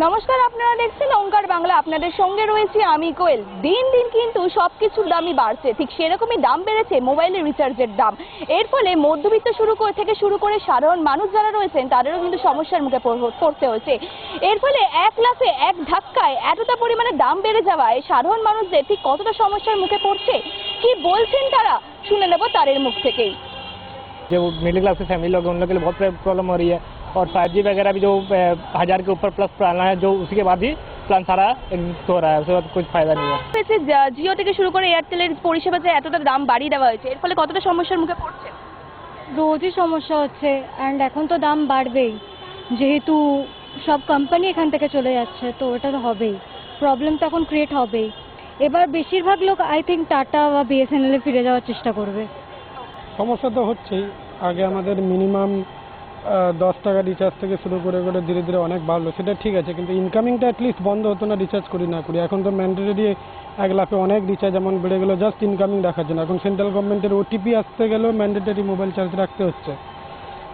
নমস্কার আপনারা দেখছেন ওঙ্কার বাংলা আপনাদের সঙ্গে রয়েছি আমি কোয়েল দিন দিন কিন্তু সব কিছুর দামই বাড়ছে ঠিক সেরকমই দাম বেড়েছে মোবাইলের রিচার্জের দাম এর ফলে মধ্যবিত্ত শুরু করে থেকে শুরু করে সাধারণ মানুষ যারা রয়েছেন তাদেরও কিন্তু সমস্যার মুখে পড়- পড়তে হয়েছে এর ফলে এক লাফে এক ধাক্কায় এতটা পরিমাণে দাম বেড়ে যাওয়ায় সাধারণ মানুষদের ঠিক কতটা সমস্যার মুখে পড়ছে কি বলছেন তারা শুনে নেব তাদের মুখ থেকেই जो मिडिल क्लास के फैमिली लोग हैं उन लोग के लिए बहुत प्रॉब्लम हो रही है और फाइव जी वगैरह भी जो अ, हज़ार के ऊपर प्लस प्लान है जो उसी के बाद ही प्लान सारा exist हो रहा है उसके बाद कुछ फ़ायदा नहीं है হয়েছে যা- জিও থেকে শুরু করে এয়ারটেলের পরিষেবা যে এতটা দাম বাড়িয়ে দেওয়া হয়েছে এর ফলে কতটা সমস্যার মুখে পড়ছে রোজই সমস্যা হচ্ছে অ্যান্ড এখন তো দাম বাড়বেই যেহেতু সব কোম্পানি এখান থেকে চলে যাচ্ছে তো ওটা তো হবেই প্রবলেম তো এখন ক্রিয়েট হবেই এবার বেশিরভাগ লোক আই থিঙ্ক টাটা বা বিএসএনএল এ ফিরে যাওয়ার চেষ্টা করবে সমস্যা তো হচ্ছেই আগে আমাদের মিনিমাম দশ টাকা রিচার্জ থেকে শুরু করে করে ধীরে ধীরে অনেক বাড়লো। সেটা ঠিক আছে, কিন্তু ইনকামিংটা অ্যাটলিস্ট বন্ধ হতো না রিচার্জ করি না করি। এখন তো ম্যান্ডেটরি এক লাখে অনেক রিচার্জ এমন বেড়ে গেলো জাস্ট ইনকামিং দেখার জন্য এখন সেন্ট্রাল গভর্নমেন্টের ওটিপি আসতে গেলেও ম্যান্ডেটরি মোবাইল চার্জ রাখতে হচ্ছে।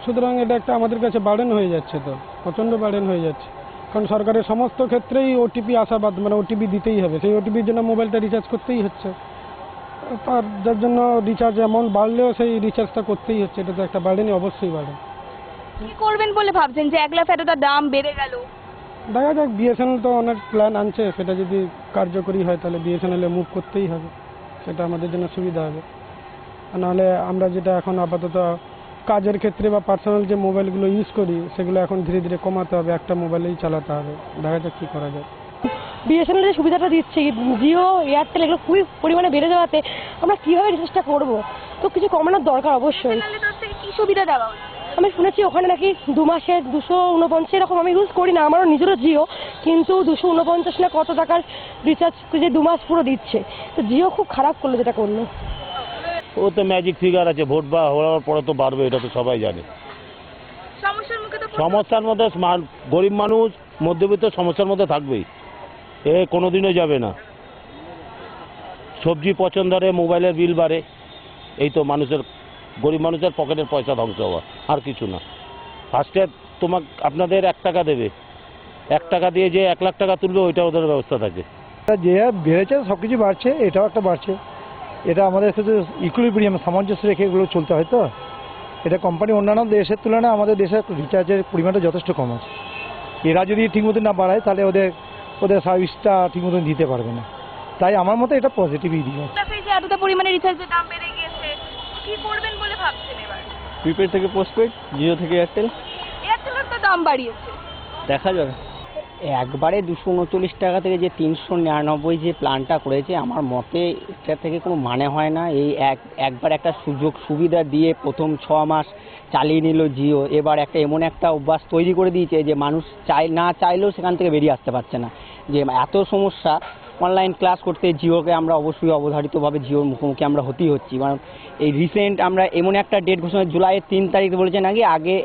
সুতরাং এটা একটা আমাদের কাছে বার্ডেন হয়ে যাচ্ছে তো, প্রচণ্ড বার্ডেন হয়ে যাচ্ছে। কারণ সরকারের সমস্ত ক্ষেত্রেই ওটিপি আসা বাদ মানে ওটিপি দিতেই হবে। সেই ওটিপির জন্য মোবাইলটা রিচার্জ করতেই হচ্ছে। তার, যার জন্য রিচার্জ অ্যামাউন্ট বাড়লেও সেই রিচার্জটা করতেই হচ্ছে। এটা তো একটা বার্ডেনই অবশ্যই বাড়ে কি করবেন বলে ভাবছেন যে এক লাখ এতটা দাম বেড়ে গেল? দেখা যাক বিএসএনএল তো অনেক প্ল্যান আনছে সেটা যদি কার্যকরী হয় তাহলে বিএসএনএলে মুভ করতেই হবে সেটা আমাদের জন্য সুবিধা হবে। নাহলে আমরা যেটা এখন আপাতত কাজের ক্ষেত্রে বা পার্সোনাল যে মোবাইলগুলো ইউজ করি সেগুলো এখন ধীরে ধীরে কমাতে হবে একটা মোবাইলেই চালাতে হবে। দেখা যাক কী করা যায়। বিএসএনএল যে সুবিধাটা দিচ্ছে জিও এয়ারটেল এগুলো খুবই পরিমাণে বেড়ে যাওয়াতে আমরা কীভাবে রিচার্জটা করব? তো কিছু কমানোর দরকার অবশ্যই। কি সুবিধা দেওয়া আমি শুনেছি ওখানে নাকি দু মাসে দুশো উনপঞ্চাশ এরকম আমি ইউজ করি না আমারও নিজেরও জিও কিন্তু দুশো উনপঞ্চাশ না কত টাকার রিচার্জ যে দু মাস পুরো দিচ্ছে। তো জিও খুব খারাপ করল যেটা করল। ও তো ম্যাজিক ফিগার আছে ভোট বা হওয়ার পরে তো বাড়বে এটা তো সবাই জানে। সমস্যার মধ্যে গরিব মানুষ মধ্যবিত্ত সমস্যার মধ্যে থাকবেই। এ কোনোদিনও যাবে না। সবজি পছন্দ ধরে মোবাইলের বিল বাড়ে এই তো মানুষের গরিব মানুষের পকেটের পয়সা ধ্বংস হওয়া আর কিছু না। ফার্স্টে তোমাক আপনাদের এক টাকা দেবে। এক টাকা দিয়ে যে এক লাখ টাকা তুলবে ওইটা ওদের ব্যবস্থা থাকে। যে বেড়েছে সব কিছু বাড়ছে এটাও একটা বাড়ছে। এটা আমাদের সাথে ইকুইলিব্রিয়াম সামঞ্জস্য রেখে এগুলো চলতে হয় তো। এটা কোম্পানি অন্যান্য দেশের তুলনায় আমাদের দেশের রিচার্জের পরিমাণটা যথেষ্ট কম আছে। এরা যদি ঠিকমতো না বাড়ায় তাহলে ওদের ওদের সার্ভিসটা ঠিকমতো দিতে পারবে না। তাই আমার মতে এটা পজিটিভই এতটা পরিমাণে রিচার্জের দাম বেড়ে কি করবেন বলে ভাবছেন এবার? প্রিপেড থেকে পোস্টপেড জিও থেকে এয়ারটেল এয়ারটেলের তো দাম বাড়িয়েছে। দেখা যাবে। একবারে দুশো উনচল্লিশ টাকা থেকে যে তিনশো নিরানব্বই যে প্ল্যানটা করেছে আমার মতে এটা থেকে কোনো মানে হয় না। এই এক একবার একটা সুযোগ সুবিধা দিয়ে প্রথম ছ মাস চালিয়ে নিল জিও এবার একটা এমন একটা অভ্যাস তৈরি করে দিয়েছে যে মানুষ চাই না চাইলেও সেখান থেকে বেরিয়ে আসতে পারছে না। যে এত সমস্যা অনলাইন ক্লাস করতে জিওকে আমরা অবশ্যই অবধারিতভাবে জিওর মুখোমুখি আমরা হতেই হচ্ছি। কারণ এই রিসেন্ট আমরা এমন একটা ডেট ঘোষণা জুলাইয়ের তিন তারিখ বলেছেন আগে আগে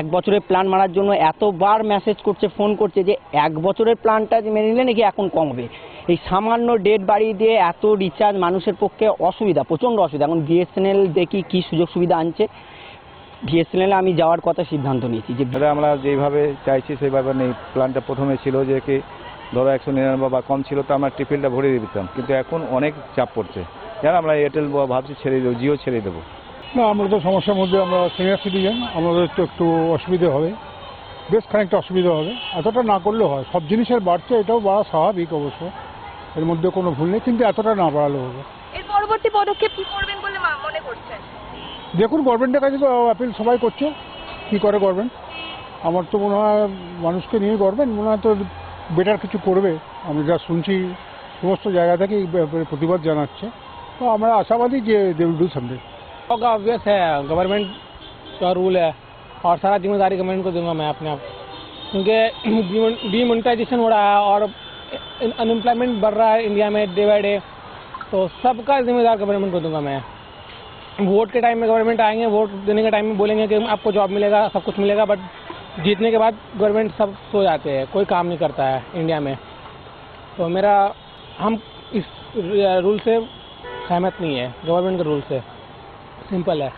এক বছরের প্ল্যান মারার জন্য এতবার মেসেজ করছে ফোন করছে যে এক বছরের প্ল্যানটা মেনে নিলে নাকি এখন কমবে। এই সামান্য ডেট বাড়িয়ে দিয়ে এত রিচার্জ মানুষের পক্ষে অসুবিধা, প্রচণ্ড অসুবিধা। এখন বিএসএনএল দেখি কি সুযোগ সুবিধা আনছে। বিএসএনএল আমি যাওয়ার কথা সিদ্ধান্ত নিয়েছি যে আমরা যেভাবে চাইছি, সেইভাবে নেই প্ল্যানটা প্রথমে ছিল যে কি ধরো একশো নিরানব্বই বা কম ছিল তো আমরা ট্রিপলটা ভরে দিয়ে দিতাম। কিন্তু এখন অনেক চাপ পড়ছে। যারা আমরা এয়ারটেল বা ভাবছি ছেড়ে দেবো জিও ছেড়ে দেবো। না আমরা তো সমস্যার মধ্যে আমরা সিনিয়র সিটিজেন আমাদের তো একটু অসুবিধে হবে। বেশ খানিকটা অসুবিধা হবে। এতটা না করলেও হয়। সব জিনিসের বাড়ছে এটাও বাড়া স্বাভাবিক অবশ্য। এর মধ্যে কোনো ভুল নেই কিন্তু এতটা না বাড়ালে হবে। এর পরবর্তী পদক্ষেপ কি করবেন বলে মনে করছেন? দেখুন গভর্নমেন্টের কাছে তো অ্যাপিল সবাই করছে। কী করে গভর্নমেন্ট আমার তো মনে হয় মানুষকে নিয়ে গভর্নমেন্ট মনে হয় তো বেটার কিছু করবে আমি যা শুনছি সমস্ত জায়গা থেকেই এই ব্যাপারে প্রতিবাদ জানাচ্ছে তো আমরা আশাবাদী যে দে উইল ডু সামথিং का ऑब्वियस है गवर्नमेंट का रूल है और सारा जिम्मेदारी गवर्नमेंट को दूंगा मैं अपने आप क्योंकि डीमोनिटाइजेशन हो रहा है और अनएम्प्लॉयमेंट बढ़ रहा है इंडिया में डे बाई डे तो सबका जिम्मेदार गवर्नमेंट को दूंगा मैं वोट के टाइम में गवर्नमेंट आएंगे वोट देने के टाइम में बोलेंगे कि आपको जॉब मिलेगा सब कुछ मिलेगा बट जीतने के बाद गवर्नमेंट सब सो जाते हैं कोई काम नहीं करता है इंडिया में तो मेरा हम इस रूल से सहमत नहीं है गवर्नमेंट के रूल से सिंपल है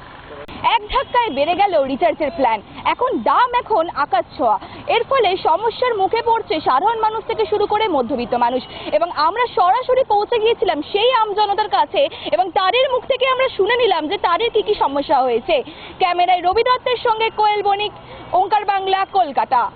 এক ধাক্কায় বেড়ে গেল রিচার্জের প্ল্যান এখন দাম এখন আকাশ ছোঁয়া এর ফলে সমস্যার মুখে পড়ছে সাধারণ মানুষ থেকে শুরু করে মধ্যবিত্ত মানুষ। এবং আমরা সরাসরি পৌঁছে গিয়েছিলাম সেই আমজনতার কাছে এবং তাদের মুখ থেকে আমরা শুনে নিলাম যে তাদের কি কি সমস্যা হয়েছে। ক্যামেরায় রবি দত্তের সঙ্গে কোয়েল বণিক, ওঙ্কার বাংলা, কলকাতা।